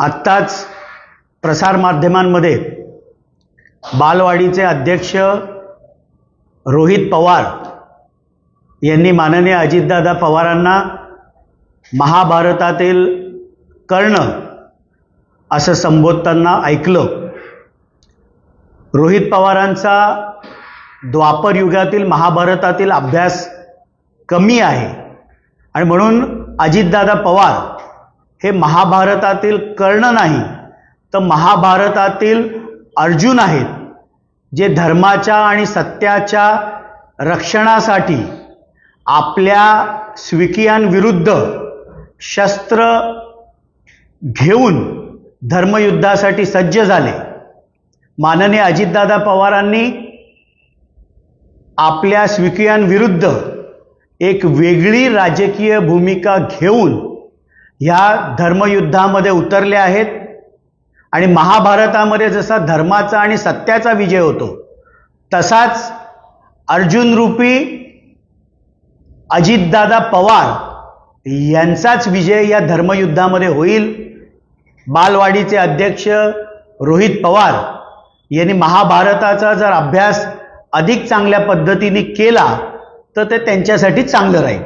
आत्ताच प्रसारमाध्यमांमध्ये बालवाडीचे अध्यक्ष रोहित पवार यांनी माननीय अजितदादा पवारांना महाभारतातील कर्ण असं संबोधताना ऐकलं. रोहित पवारांचा द्वापर युगातील महाभारतातील अभ्यास कमी आहे. आणि म्हणून अजितदादा पवार हे महाभारतातील कर्ण नाही तर महाभारतातील अर्जुन आहेत जे धर्माच्या आणि सत्याच्या रक्षणासाठी आपल्या स्विकियांविरुद्ध शस्त्र घेऊन धर्मयुद्धासाठी सज्ज झाले. माननीय अजितदादा पवारांनी आपल्या स्विकियांविरुद्ध एक वेगळी राजकीय भूमिका घेऊन ह्या धर्मयुद्धामध्ये उतरले आहेत. आणि महाभारतामध्ये जसा धर्माचा आणि सत्याचा विजय होतो तसाच अर्जुनरूपी अजितदादा पवार यांचाच विजय या धर्मयुद्धामध्ये होईल. बालवाडीचे अध्यक्ष रोहित पवार यांनी महाभारताचा जर अभ्यास अधिक चांगल्या पद्धतीने केला तर ते त्यांच्यासाठी चांगलं राहील.